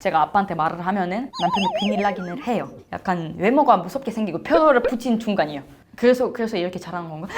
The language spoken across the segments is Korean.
제가 아빠한테 말을 하면은 남편이 큰일 나기는 해요. 약간 외모가 무섭게 생기고 표를 붙인 중간이에요. 그래서 그래서 이렇게 잘하는 건가?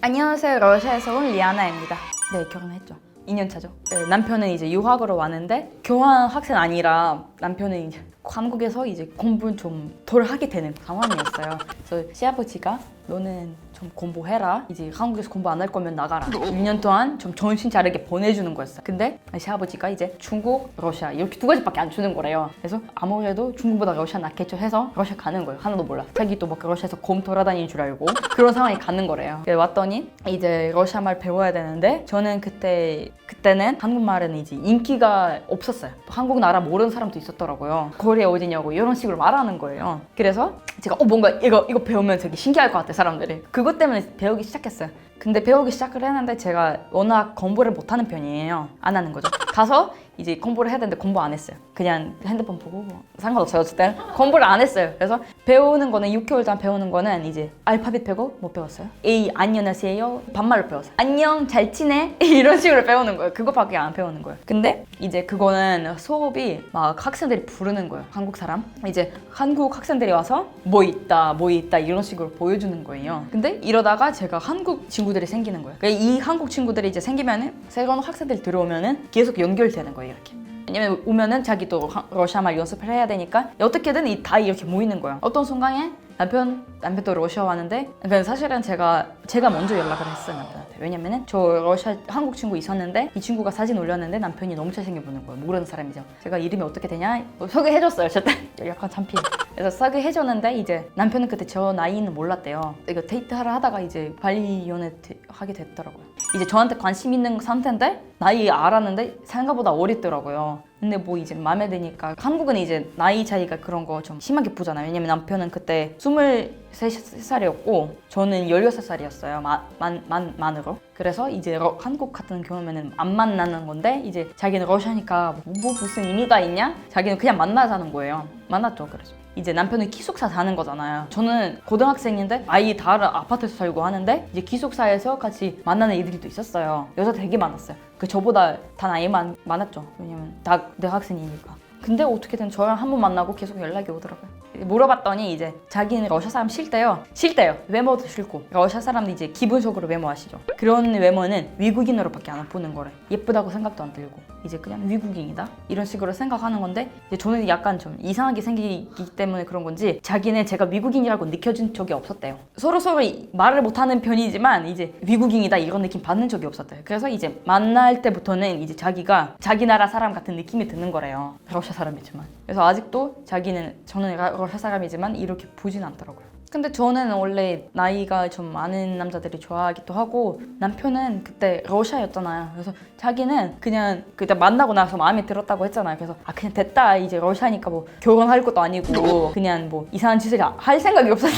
안녕하세요. 러시아에서 온 리아나입니다. 네, 결혼했죠. 2년 차죠. 네, 남편은 이제 유학으로 왔는데 교환 학생 아니라 남편은 이제 한국에서 이제 공부를 좀덜 하게 되는 상황이었어요. 그래서 시아버지가 너는 좀 공부해라. 이제 한국에서 공부 안 할 거면 나가라. 1년 동안 좀 정신 차리게 보내주는 거였어요. 근데 시아버지가 이제 중국, 러시아 이렇게 두 가지밖에 안 주는 거래요. 그래서 아무래도 중국보다 러시아 낫겠죠 해서 러시아 가는 거예요. 하나도 몰라. 자기 또 막 러시아에서 곰 돌아다니는 줄 알고 그런 상황이 가는 거래요. 왔더니 이제 러시아 말 배워야 되는데 저는 그때 그때는 한국말은 이제 인기가 없었어요. 한국 나라 모르는 사람도 있었더라고요. 거리 어디냐고 이런 식으로 말하는 거예요. 그래서 제가 어 뭔가 이거 이거 배우면 되게 신기할 것 같아 사람들이. 그것 때문에 배우기 시작했어요. 근데 배우기 시작을 했는데 제가 워낙 공부를 못하는 편이에요. 안 하는 거죠. 가서 이제 공부를 해야 되는데 공부 안 했어요. 그냥 핸드폰 보고 뭐 상관없어요. 어쨌든 공부를 안 했어요. 그래서 배우는 거는 6개월 동안 배우는 거는 이제 알파벳 배고 못 배웠어요. A 안녕하세요 반말로 배웠어요. 안녕 잘 지내 이런 식으로 배우는 거예요. 그거밖에 안 배우는 거예요. 근데 이제 그거는 수업이 막 학생들이 부르는 거예요. 한국 사람 이제 한국 학생들이 와서 뭐 있다 뭐 있다 이런 식으로 보여주는 거예요. 근데 이러다가 제가 한국 친구들이 생기는 거예요. 그러니까 이 한국 친구들이 이제 생기면은 새로운 학생들이 들어오면은 계속 연결되는 거예요 이렇게. 왜냐면 오면은 자기도 하- 러시아 말 연습을 해야 되니까 어떻게든 이 다 이렇게 모이는 거예요. 어떤 순간에 남편 남편도 러시아 왔는데 그러니까 사실은 제가 제가 먼저 연락을 했어요 남편한테. 왜냐면은 저 러시아 한국 친구 있었는데 이 친구가 사진 올렸는데 남편이 너무 잘생겨 보는 거예요 모르는 사람이죠. 제가 이름이 어떻게 되냐? 뭐 소개해줬어요 어쨌든 약간 참피해 그래서 소개해줬는데 이제 남편은 그때 저 나이는 몰랐대요. 이거 데이트하러 하다가 이제 발리 연애 되- 하게 됐더라고요 이제 저한테 관심 있는 상태인데 나이 알았는데 생각보다 어리더라고요 근데 뭐 이제 마음에 드니까 한국은 이제 나이 차이가 그런 거 좀 심하게 보잖아요. 왜냐면 남편은 그때 23살이었고 저는 16살이었어요. 만, 만, 만, 만으로. 그래서 이제 러- 한국 같은 경우에는 안 만나는 건데 이제 자기는 러시아니까 뭐, 뭐 무슨 의미가 있냐? 자기는 그냥 만나자는 거예요. 만났죠. 그래서. 이제 남편은 기숙사 사는 거잖아요. 저는 고등학생인데 아이 다른 아파트에서 살고 하는데 이제 기숙사에서 같이 만나는 애들도 있었어요. 여자 되게 많았어요. 그 저보다 다 나이 많, 많았죠. 왜냐면 다 대학생이니까. 근데 어떻게든 저랑 한 번 만나고 계속 연락이 오더라고요. 물어봤더니 이제 자기는 러시아 사람 싫대요. 싫대요. 외모도 싫고. 러시아 사람도 이제 기본적으로 외모 아시죠? 그런 외모는 외국인으로밖에 안 보는 거래. 예쁘다고 생각도 안 들고. 이제 그냥 외국인이다? 이런 식으로 생각하는 건데 이제 저는 약간 좀 이상하게 생기기 때문에 그런 건지 자기는 제가 외국인이라고 느껴진 적이 없었대요. 서로 서로 이- 말을 못하는 편이지만 이제 외국인이다 이런 느낌 받는 적이 없었대요. 그래서 이제 만날 때부터는 이제 자기가 자기 나라 사람 같은 느낌이 드는 거래요. 러시아 사람이지만. 그래서 아직도 자기는 저는 라- 러시아 사람이지만 이렇게 보진 않더라고요. 근데 저는 원래 나이가 좀 많은 남자들이 좋아하기도 하고 남편은 그때 러시아였잖아요. 그래서 자기는 그냥 그때 만나고 나서 마음에 들었다고 했잖아요. 그래서 아 그냥 됐다 이제 러시아니까 뭐 결혼할 것도 아니고 그냥 뭐 이상한 짓을 할 생각이 없었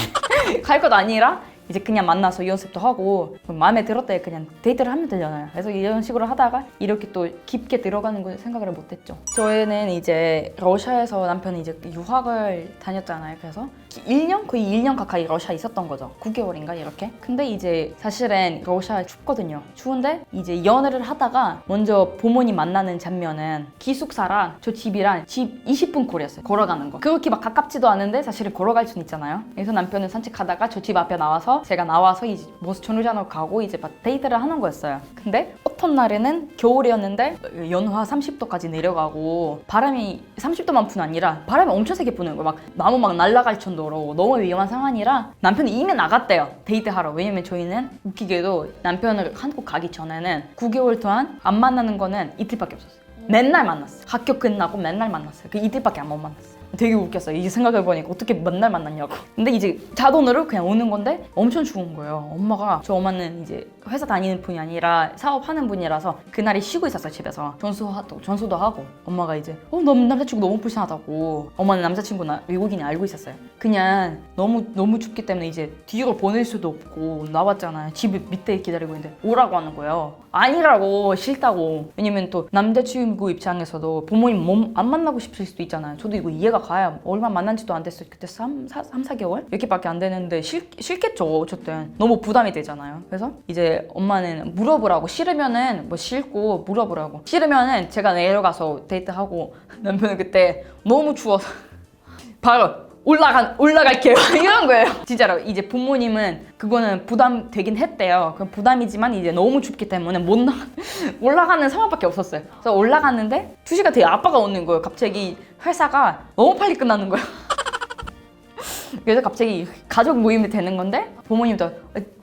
할 것도 아니라 이제 그냥 만나서 연습도 하고 마음에 들었다 그냥 데이트를 하면 되잖아요. 그래서 이런 식으로 하다가 이렇게 또 깊게 들어가는 걸 생각을 못했죠. 저희는 이제 러시아에서 남편이 이제 유학을 다녔잖아요. 그래서 1년 거의 1년 가까이 러시아 있었던 거죠. 9개월인가 이렇게. 근데 이제 사실은 러시아 춥거든요. 추운데 이제 연애를 하다가 먼저 부모님 만나는 장면은 기숙사랑 저 집이랑 집 20분 거리였어요. 걸어가는 거. 그렇게 막 가깝지도 않은데 사실은 걸어갈 수는 있잖아요. 그래서 남편은 산책하다가 저 집 앞에 나와서 제가 나와서 이제 모스 전후잔으로 가고 이제 막 데이트를 하는 거였어요. 근데 어떤 날에는 겨울이었는데 연화 30도까지 내려가고 바람이 30도만 분 아니라 바람이 엄청 세게 부는 거예요. 막 나무 막 날아갈 정도로 너무 위험한 상황이라 남편이 이미 나갔대요. 데이트하러. 왜냐면 저희는 웃기게도 남편을 한국 가기 전에는 9개월 동안 안 만나는 거는 이틀밖에 없었어요. 맨날 만났어. 학교 끝나고 맨날 만났어요. 그 이틀밖에 안 못 만났어요. 되게 웃겼어요. 이제 생각해보니까 어떻게 맨날 만났냐고. 근데 이제 자동으로 그냥 오는 건데 엄청 추운 거예요. 엄마가 저 엄마는 이제 회사 다니는 분이 아니라 사업하는 분이라서 그날이 쉬고 있었어요 집에서 전수하고 전수도 하고 엄마가 이제 어 너무 남자친구 너무 불쌍하다고 엄마는 남자친구나 외국인이 알고 있었어요. 그냥 너무 너무 춥기 때문에 이제 뒤로 보낼 수도 없고 나왔잖아요. 집 밑에 기다리고 있는데 오라고 하는 거예요. 아니라고 싫다고 왜냐면 또 남자친구 입장에서도 부모님 몸 안 만나고 싶을 수도 있잖아요. 저도 이거 이해가 이해가 가요. 얼마 만난 지도 안 됐어요. 그때 3, 4, 3, 4개월? 이렇게밖에 안 되는데 싫, 싫겠죠. 어쨌든. 너무 부담이 되잖아요. 그래서 이제 엄마는 물어보라고. 싫으면은 뭐 싫고 물어보라고. 싫으면은 제가 내려가서 데이트하고 남편은 그때 너무 추워서 바로 올라간 올라갈게요 이런 거예요. 진짜로. 이제 부모님은 그거는 부담 되긴 했대요. 그 부담이지만 이제 너무 춥기 때문에 못 나 올라가는 상황밖에 없었어요. 그래서 올라갔는데 2 시간 뒤에 아빠가 오는 거예요. 갑자기 회사가 너무 빨리 끝나는 거예요 그래서 갑자기 가족 모임이 되는 건데 부모님도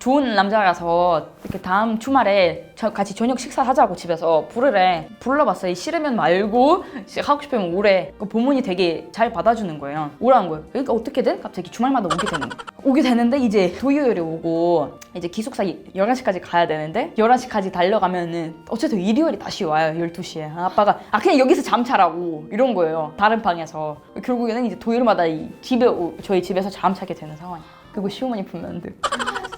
좋은 남자라서 이렇게 다음 주말에 저 같이 저녁 식사 하자고 집에서 부르래 불러봤어요. 싫으면 말고 하고 싶으면 오래. 그 부모님 되게 잘 받아주는 거예요. 오라는 거예요. 그러니까 어떻게든 갑자기 주말마다 오게 되는 거예요. 오게 되는데 이제 토요일에 오고 이제 기숙사 11시까지 가야 되는데 11시까지 달려가면은 어쨌든 일요일이 다시 와요. 12시에. 아빠가 아 그냥 여기서 잠자라고 이런 거예요. 다른 방에서. 결국에는 이제 토요일마다 이 집에 오- 저희 집에서 잠자게 되는 상황이에요 그리고 시어머니 분면들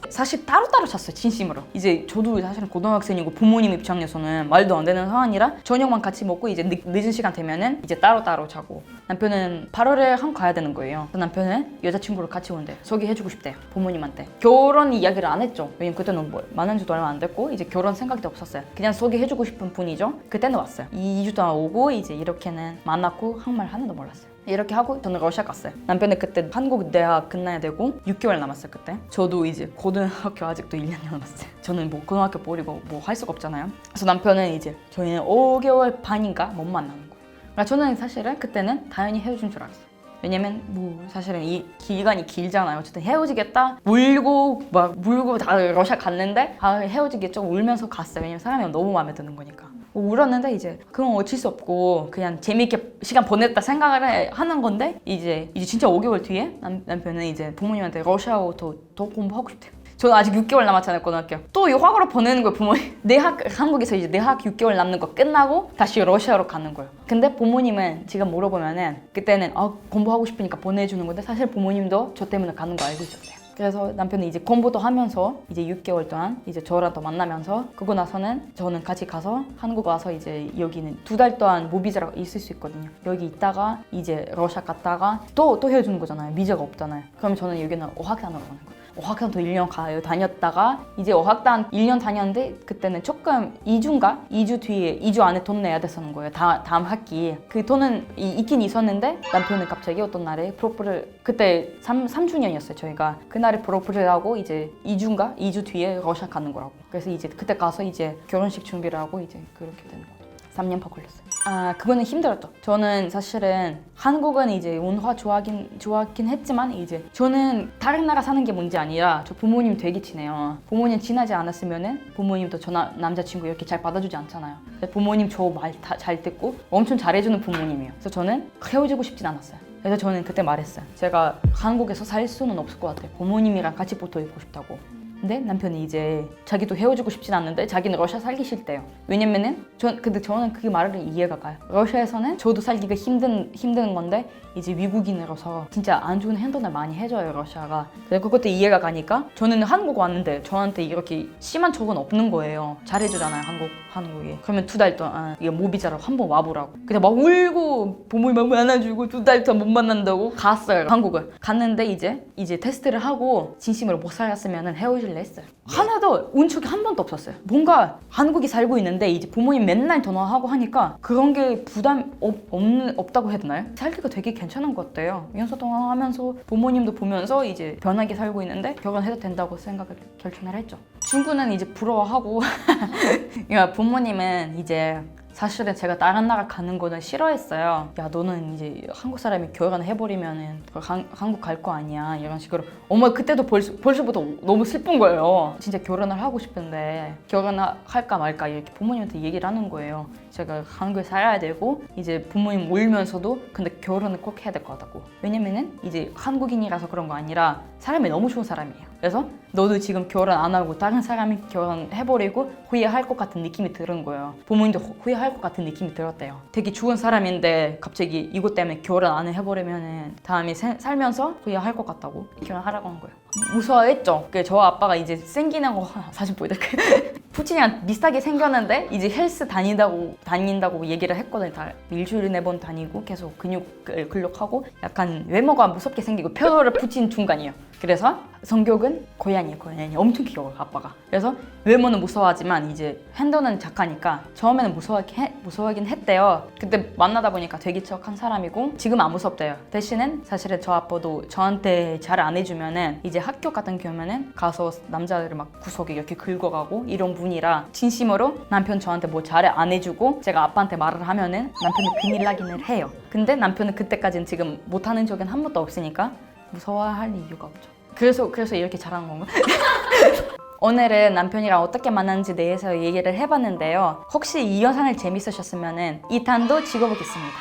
사실 따로따로 잤어요 진심으로. 이제 저도 사실은 고등학생이고 부모님 입장에서는 말도 안 되는 상황이라 저녁만 같이 먹고 이제 늦, 늦은 시간 되면은 이제 따로따로 자고. 남편은 8월에 한 가야 되는 거예요. 그래서 남편은 여자친구를 같이 오는데 소개해주고 싶대요 부모님한테. 결혼 이야기를 안 했죠. 왜냐면 그때는 뭐 만난 지도 얼마 안 됐고 이제 결혼 생각도 없었어요. 그냥 소개해주고 싶은 분이죠. 그때는 왔어요. 2주 동안 오고 이제 이렇게는 만났고 한말 하나도 몰랐어요 이렇게 하고 저는 러시아 갔어요. 남편은 그때 한국 대학 끝나야 되고 6개월 남았어요 그때. 저도 이제 고등학교 아직도 1년 남았어요. 저는 뭐 고등학교 버리고 뭐 할 수가 없잖아요. 그래서 남편은 이제 저희는 5개월 반인가 못 만나는 거예요. 그러니까 저는 사실은 그때는 당연히 헤어진 줄 알았어요. 왜냐면 뭐 사실은 이 기간이 길잖아요. 어쨌든 헤어지겠다 울고 막 물고 다 러시아 갔는데 아 헤어지겠죠 울면서 갔어요. 왜냐면 사람이 너무 마음에 드는 거니까. 뭐 울었는데 이제 그건 어쩔 수 없고 그냥 재미있게 시간 보냈다 생각을 해- 하는 건데 이제 이제 진짜 5개월 뒤에 남, 남편은 이제 부모님한테 러시아어 더, 더 공부하고 싶대요. 저는 아직 6개월 남았잖아요 고등학교. 또 유학으로 보내는 거예요 부모님. 내학 한국에서 이제 내학 6개월 남는 거 끝나고 다시 러시아로 가는 거예요. 근데 부모님은 지금 물어보면은 그때는 아 공부하고 싶으니까 보내주는 건데 사실 부모님도 저 때문에 가는 거 알고 있었대요. 그래서 남편은 이제 공부도 하면서 이제 6개월 동안 이제 저랑 또 만나면서 그거 나서는 저는 같이 가서 한국 와서 이제 여기는 두 달 동안 무비자로 있을 수 있거든요. 여기 있다가 이제 러시아 갔다가 또 또 헤어지는 거잖아요. 비자가 없잖아요. 그럼 저는 여기는 어학단으로 가는 거예요. 어학단도 1년 가요 다녔다가 이제 어학단 1년 다녔는데 그때는 조금 2주인가? 2주 뒤에 2주 안에 돈 내야 됐었는 거예요 다, 다음 학기에 그 돈은 이- 있긴 있었는데 남편은 갑자기 어떤 날에 프로포를 그때 3, 3주년이었어요 저희가 그날에 프로포를 하고 이제 2주인가? 2주 뒤에 러시아 가는 거라고 그래서 이제 그때 가서 이제 결혼식 준비를 하고 이제 그렇게 되는 거예요 3년 반 걸렸어요. 아, 그거는 힘들었죠. 저는 사실은 한국은 이제文화 좋아하긴, 좋아하긴 했지만 이제 저는 다른 나라 사는 게 문제 아니라 저 부모님 되게 친해요. 부모님 친하지 않았으면은 부모님도 저 나- 남자친구 이렇게 잘 받아주지 않잖아요. 부모님 저말다잘 듣고 엄청 잘해주는 부모님이에요. 그래서 저는 헤어지고 싶진 않았어요. 그래서 저는 그때 말했어요. 제가 한국에서 살 수는 없을 것 같아요. 부모님이랑 같이 붙어 있고 싶다고. 근데 남편이 이제 자기도 헤어지고 싶진 않는데 자기는 러시아 살기 싫대요. 왜냐면은 전 근데 저는 그 말을 이해가 가요. 러시아에서는 저도 살기가 힘든 힘든 건데 이제 미국인으로서 진짜 안 좋은 행동을 많이 해줘요 러시아가. 그래서 그것도 이해가 가니까 저는 한국 왔는데 저한테 이렇게 심한 적은 없는 거예요. 잘해주잖아요 한국 한국에. 그러면 두 달 동안 이게 모비자로 한번 와보라고. 근데 막 울고 부모님 막 안아주고 두 달 동안 못 만난다고 갔어요 한국을. 갔는데 이제 이제 테스트를 하고 진심으로 못 살았으면 헤어질 래 했어요. 하나도 운 적이 한 번도 없었어요. 뭔가 한국에 살고 있는데 이제 부모님 맨날 전화하고 하니까 그런 게 부담 없, 없는, 없다고 해야 되나요? 살기가 되게 괜찮은 것 같아요. 연서 동안하면서 부모님도 보면서 이제 편하게 살고 있는데 결혼해도 된다고 생각을 결정을 했죠. 친구는 이제 부러워하고 그러니까 부모님은 이제 사실은 제가 다른 나라 가는 거는 싫어했어요. 야 너는 이제 한국 사람이 결혼 해버리면은 그 한, 한국 갈 거 아니야 이런 식으로. 엄마 그때도 벌써 벌써부터 너무 슬픈 거예요. 진짜 결혼을 하고 싶은데 결혼할까 말까 이렇게 부모님한테 얘기를 하는 거예요. 제가 한국에 살아야 되고 이제 부모님 울면서도 근데 결혼을 꼭 해야 될 것 같다고. 왜냐면은 이제 한국인이라서 그런 거 아니라 사람이 너무 좋은 사람이에요. 그래서 너도 지금 결혼 안 하고 다른 사람이 결혼해버리고 후회할 것 같은 느낌이 드는 거예요. 부모님도 후- 후회할 것 같은 느낌이 들었대요. 되게 좋은 사람인데 갑자기 이것 때문에 결혼 안 해버리면은 다음에 세- 살면서 후회할 것 같다고 결혼하라고 한 거예요. 무서워했죠. 그저 아빠가 이제 생기는 거 사실 보이다. 푸틴이랑 비슷하게 생겼는데 이제 헬스 다닌다고 다닌다고 얘기를 했거든요. 다 일주일에 네 번 다니고 계속 근육 그- 근력하고 약간 외모가 무섭게 생기고 표를 푸틴 중간이에요. 그래서 성격은 고양이에요. 고양이 엄청 귀여워요. 아빠가. 그래서 외모는 무서워하지만 이제 행동은 착하니까 처음에는 무서워하긴, 해- 무서워하긴 했대요. 그때 만나다 보니까 되게 척한 사람이고 지금 안 무섭대요. 대신은 사실은 저 아빠도 저한테 잘 안 해주면은 이제 학교 같은 경우에는 가서 남자들을 막 구석에 이렇게 긁어가고 이런 분이라 진심으로 남편 저한테 뭐 잘 안 해주고 제가 아빠한테 말을 하면은 남편이 큰일 나기는 해요. 근데 남편은 그때까지는 지금 못하는 적은 한 번도 없으니까 무서워할 이유가 없죠. 그래서 그래서 이렇게 잘하는 건가? 오늘은 남편이랑 어떻게 만났는지 대해서 얘기를 해봤는데요. 혹시 이 영상을 재밌으셨으면 2탄도 찍어보겠습니다.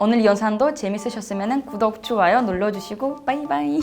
오늘 영상도 재밌으셨으면 구독, 좋아요 눌러주시고 바이바이.